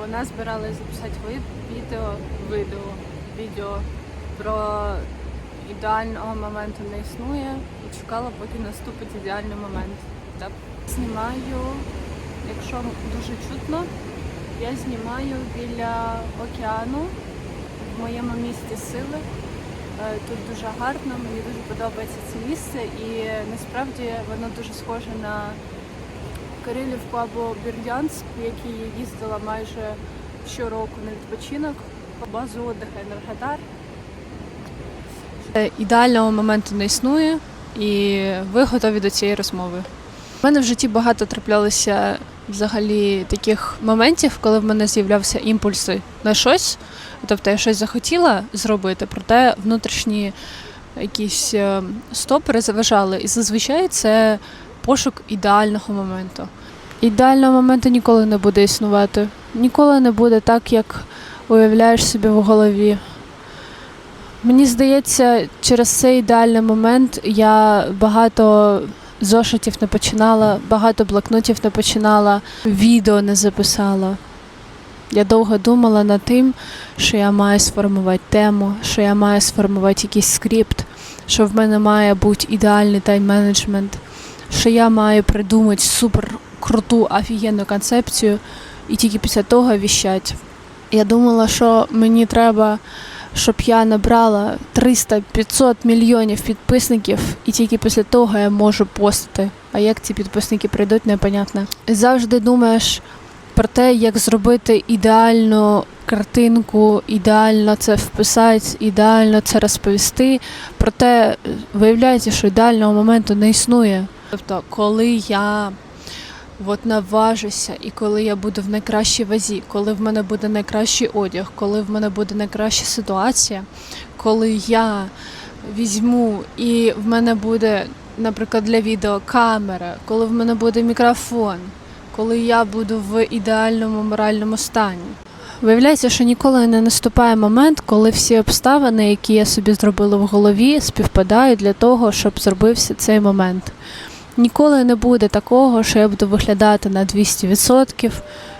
вона збиралась записати відео, відео, відео про ідеального моменту не існує і чекала, поки наступить ідеальний момент. Так. Знімаю, якщо дуже чутно, я знімаю біля океану в моєму місті сили. Е, Тут дуже гарно, мені дуже подобається це місце і насправді воно дуже схоже на Кирилівку або Бердянськ, в який я їздила майже щороку на відпочинок базу отдиха Енергодар. Е, Ідеального моменту не існує, і ви готові до цієї розмови. У мене в житті багато траплялося взагалі таких моментів, коли в мене з'являвся імпульси на щось. Тобто я щось захотіла зробити, проте внутрішні якісь е, стопори заважали. І зазвичай це пошук ідеального моменту. Ідеального моменту ніколи не буде існувати. Ніколи не буде так, як уявляєш собі в голові. Мені здається, через цей ідеальний момент я багато зошитів не починала, багато блокнотів не починала, відео не записала. Я довго думала над тим, що я маю сформувати тему, що я маю сформувати якийсь скрипт, що в мене має бути ідеальний тайм-менеджмент, що я маю придумати супер круту офігенну концепцію і тільки після того віщать. Я думала, що мені треба, щоб я набрала 300-500 мільйонів підписників, і тільки після того я можу постити. А як ці підписники прийдуть, непонятно. І завжди думаєш про те, як зробити ідеальну картинку, ідеально це вписати, ідеально це розповісти. Проте виявляється, що ідеального моменту не існує. Тобто, коли я от наважуся, і коли я буду в найкращій вазі, коли в мене буде найкращий одяг, коли в мене буде найкраща ситуація, коли я візьму і в мене буде, наприклад, для відео камера, коли в мене буде мікрофон, коли я буду в ідеальному моральному стані. Виявляється, що ніколи не наступає момент, коли всі обставини, які я собі зробила в голові, співпадають для того, щоб зробився цей момент. Ніколи не буде такого, що я буду виглядати на 200%,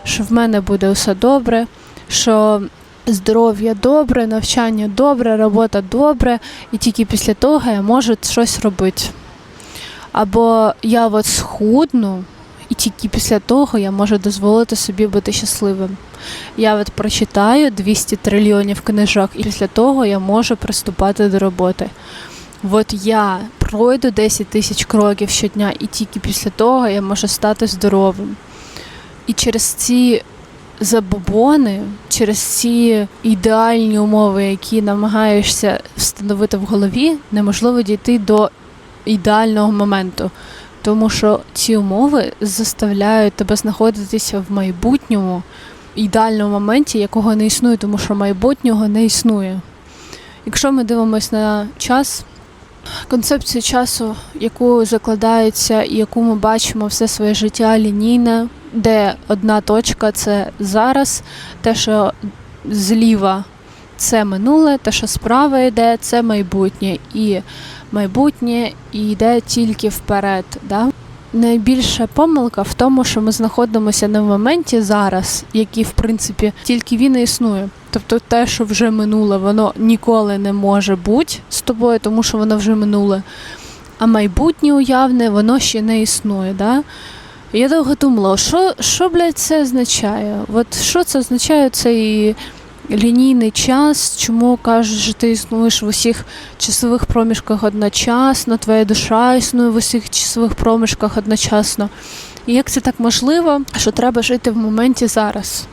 що в мене буде все добре, що здоров'я добре, навчання добре, робота добре, і тільки після того я можу щось робити. Або я от схудну, і тільки після того я можу дозволити собі бути щасливим. Я от прочитаю 200 трильйонів книжок, і після того я можу приступати до роботи. От я пройду 10 тисяч кроків щодня, і тільки після того я можу стати здоровим. І через ці забобони, через ці ідеальні умови, які намагаєшся встановити в голові, неможливо дійти до ідеального моменту. Тому що ці умови заставляють тебе знаходитися в майбутньому ідеальному моменті, якого не існує, тому що майбутнього не існує. Якщо ми дивимося на час, концепцію часу, яку закладається і яку ми бачимо все своє життя лінійне, де одна точка це зараз, те, що зліва це минуле, те, що справа йде, це майбутнє. І майбутнє йде тільки вперед. Да? Найбільша помилка в тому, що ми знаходимося не в моменті зараз, який, в принципі, тільки він існує. Тобто те, що вже минуле, воно ніколи не може бути з тобою, тому що воно вже минуле. А майбутнє уявне, воно ще не існує. Да? Я довго думала, що, що блядь, це означає? От що це означає цей лінійний час, чому кажуть, що ти існуєш в усіх часових проміжках одночасно, твоя душа існує в усіх часових проміжках одночасно. І як це так можливо, що треба жити в моменті зараз?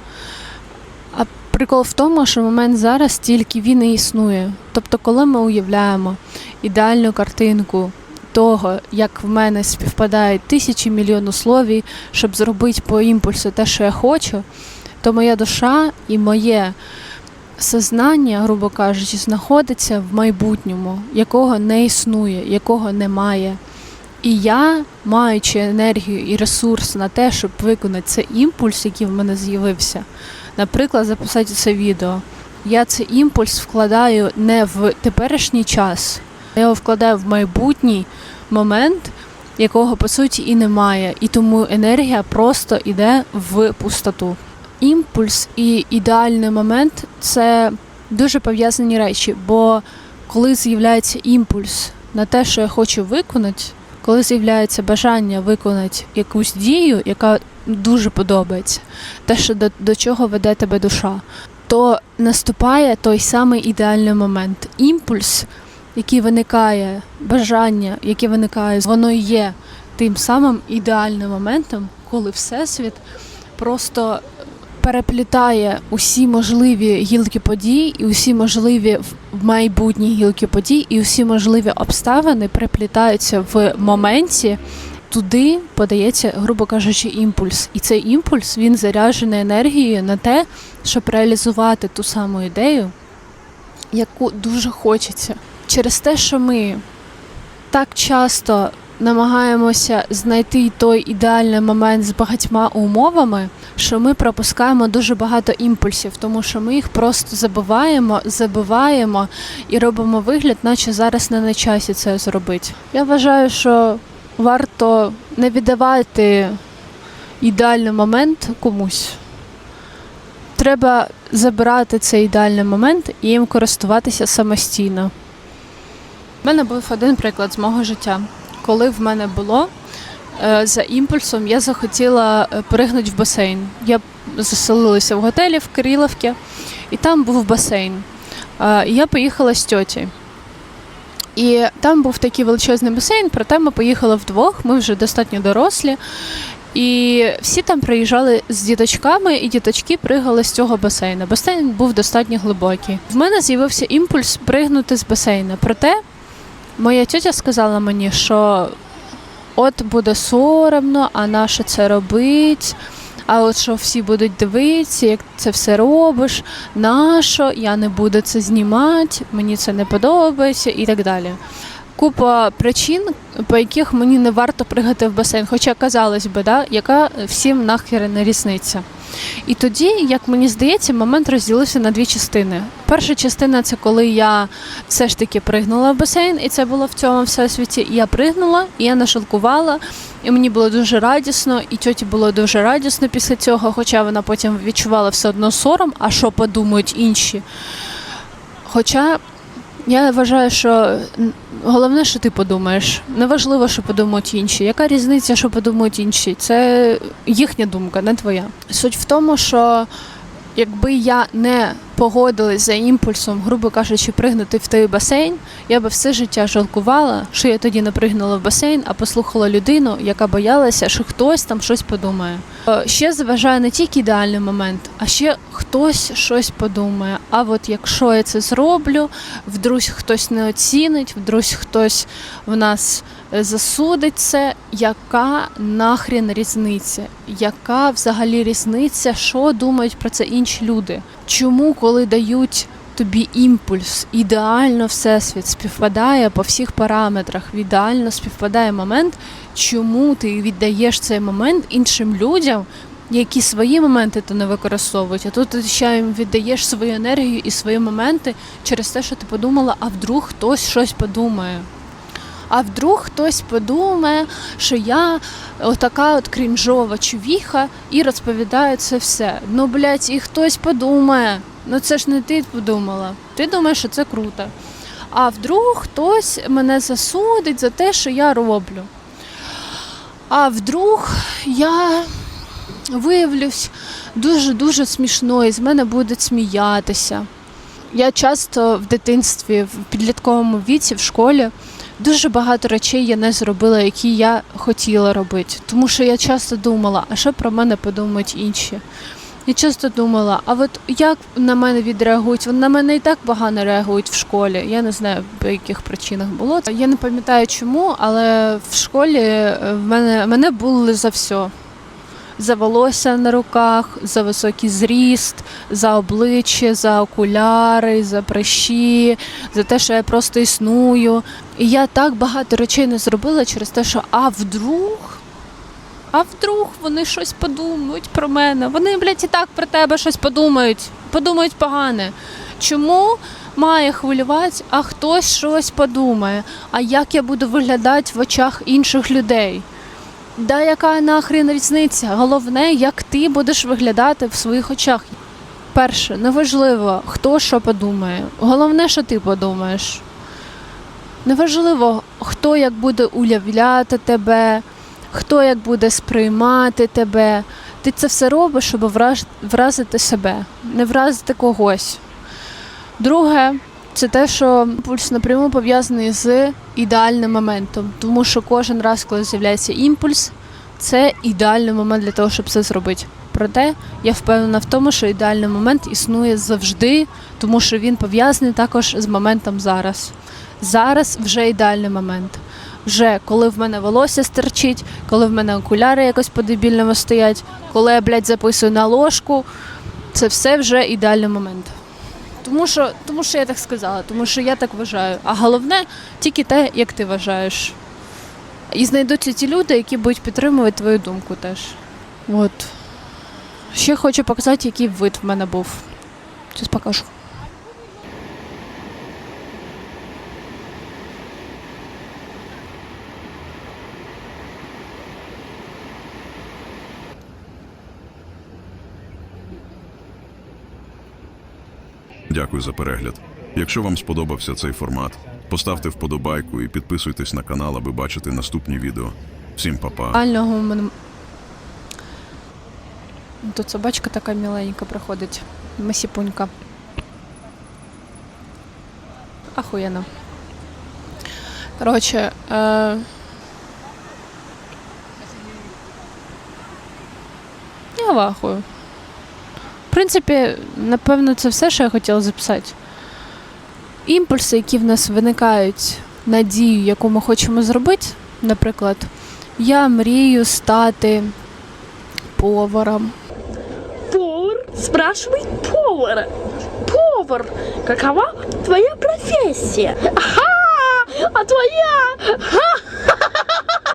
А прикол в тому, що момент зараз тільки він і існує. Тобто, коли ми уявляємо ідеальну картинку того, як в мене співпадають тисячі мільйон условій, щоб зробити по імпульсу те, що я хочу, то моя душа і моє сознання, грубо кажучи, знаходиться в майбутньому, якого не існує, якого немає. І я, маючи енергію і ресурс на те, щоб виконати цей імпульс, який в мене з'явився, наприклад, записати це відео, я цей імпульс вкладаю не в теперішній час, я його вкладаю в майбутній момент, якого по суті і немає. І тому енергія просто йде в пустоту. Імпульс і ідеальний момент це дуже пов'язані речі. Бо коли з'являється імпульс на те, що я хочу виконати, коли з'являється бажання виконати якусь дію, яка дуже подобається, те, що до, до чого веде тебе душа, то наступає той самий ідеальний момент. Імпульс, який виникає, бажання, яке виникає, воно є тим самим ідеальним моментом, коли Всесвіт просто переплітає усі можливі гілки подій і усі можливі в- майбутні гілки подій, і усі можливі обставини переплітаються в моменті. Туди подається, грубо кажучи, імпульс. І цей імпульс він заряджений енергією на те, щоб реалізувати ту саму ідею, яку дуже хочеться. Через те, що ми так часто намагаємося знайти той ідеальний момент з багатьма умовами, що ми пропускаємо дуже багато імпульсів, тому що ми їх просто забуваємо, забиваємо і робимо вигляд, наче зараз не на часі це зробити. Я вважаю, що варто не віддавати ідеальний момент комусь. Треба забирати цей ідеальний момент і їм користуватися самостійно. У мене був один приклад з мого життя. Коли в мене було е, за імпульсом, я захотіла е, пригнути в басейн. Я заселилася в готелі в Кириловці, і там був басейн. Е, Я поїхала з тьоті. І там був такий величезний басейн, проте ми поїхали вдвох, ми вже достатньо дорослі. І всі там приїжджали з діточками, і діточки пригали з цього басейну. Басейн був достатньо глибокий. В мене з'явився імпульс пригнути з басейну. Проте моя тітя сказала мені, що от буде соромно, а наше це робить? А от що всі будуть дивитися, як це все робиш, нащо, я не буду це знімати, мені це не подобається і так далі. Купа причин, по яких мені не варто пригати в басейн. Хоча, казалось би, да, яка всім нахер не різниця. І тоді, як мені здається, момент розділився на дві частини. Перша частина це коли я все ж таки пригнула в басейн, і це було в цьому всесвіті. Я пригнула, і я нашалкувала, і мені було дуже радісно, і тьоті було дуже радісно після цього, хоча вона потім відчувала все одно сором, а що подумають інші. Хоча я вважаю, що головне, що ти подумаєш. Неважливо, що подумають інші. Яка різниця, що подумають інші? Це їхня думка, не твоя. Суть в тому, що якби я не погодилась за імпульсом, грубо кажучи, пригнути в той басейн, я би все життя жалкувала, що я тоді не пригнула в басейн, а послухала людину, яка боялася, що хтось там щось подумає. Е, Ще заважає не тільки ідеальний момент, а ще хтось щось подумає. А от якщо я це зроблю, вдруг хтось не оцінить, вдруг хтось в нас е, засудить це. Яка нахрін різниця? Яка взагалі різниця, що думають про це інші люди? Чому, коли дають тобі імпульс, ідеально всесвіт співпадає по всіх параметрах, ідеально співпадає момент, чому ти віддаєш цей момент іншим людям, які свої моменти то не використовують, а тут ти ще їм віддаєш свою енергію і свої моменти через те, що ти подумала, а вдруг хтось щось подумає. А вдруг хтось подумає, що я отака от крінжова чувіха і розповідаю це все. Ну, блядь, і хтось подумає. Ну це ж не ти подумала. Ти думаєш, що це круто. А вдруг хтось мене засудить за те, що я роблю. А вдруг я виявлюсь дуже-дуже смішною, з мене будуть сміятися. Я часто в дитинстві, в підлітковому віці, в школі дуже багато речей я не зробила, які я хотіла робити. Тому що я часто думала, а що про мене подумають інші. Я часто думала, а от як на мене відреагують? Вони на мене і так погано реагують в школі. Я не знаю, по яких причинах було. Я не пам'ятаю чому, але в школі е, в мене мене були за все. За волосся на руках, за високий зріст, за обличчя, за окуляри, за прищі, за те, що я просто існую. І я так багато речей не зробила через те, що а вдруг, а вдруг вони щось подумають про мене. Вони, блядь, і так про тебе щось подумають, подумають погане. Чому має хвилювати, а хтось щось подумає? А як я буду виглядати в очах інших людей? Да яка нахрін різниця? Головне, як ти будеш виглядати в своїх очах. Перше, неважливо, хто що подумає. Головне, що ти подумаєш. Неважливо, хто як буде уявляти тебе, хто як буде сприймати тебе. Ти це все робиш, щоб вразити себе, не вразити когось. Друге, це те, що імпульс напряму пов'язаний з ідеальним моментом. Тому що кожен раз, коли з'являється імпульс, це ідеальний момент для того, щоб це зробити. Проте я впевнена в тому, що ідеальний момент існує завжди, тому що він пов'язаний також з моментом зараз. Зараз вже ідеальний момент. Вже коли в мене волосся стерчить, коли в мене окуляри якось по-дебільному стоять, коли я, блядь, записую на ложку, це все вже ідеальний момент. Тому що, тому що я так сказала, тому що я так вважаю. А головне тільки те, як ти вважаєш. І знайдуться ті люди, які будуть підтримувати твою думку теж. От. Ще хочу показати, який вид в мене був. Зараз покажу. Дякую за перегляд. Якщо вам сподобався цей формат, поставте вподобайку і підписуйтесь на канал, аби бачити наступні відео. Всім па-па. Тут собачка така міленька проходить. Масіпунька. Ахуєнно. Коротше, е... я в ахую. В принципі, напевно, це все, що я хотіла записати. Імпульси, які в нас виникають на дію, яку ми хочемо зробити, наприклад, я мрію стати поваром. Повар спрашивает повара. Повар, какова твоя профессия? Ага, а твоя? Ха!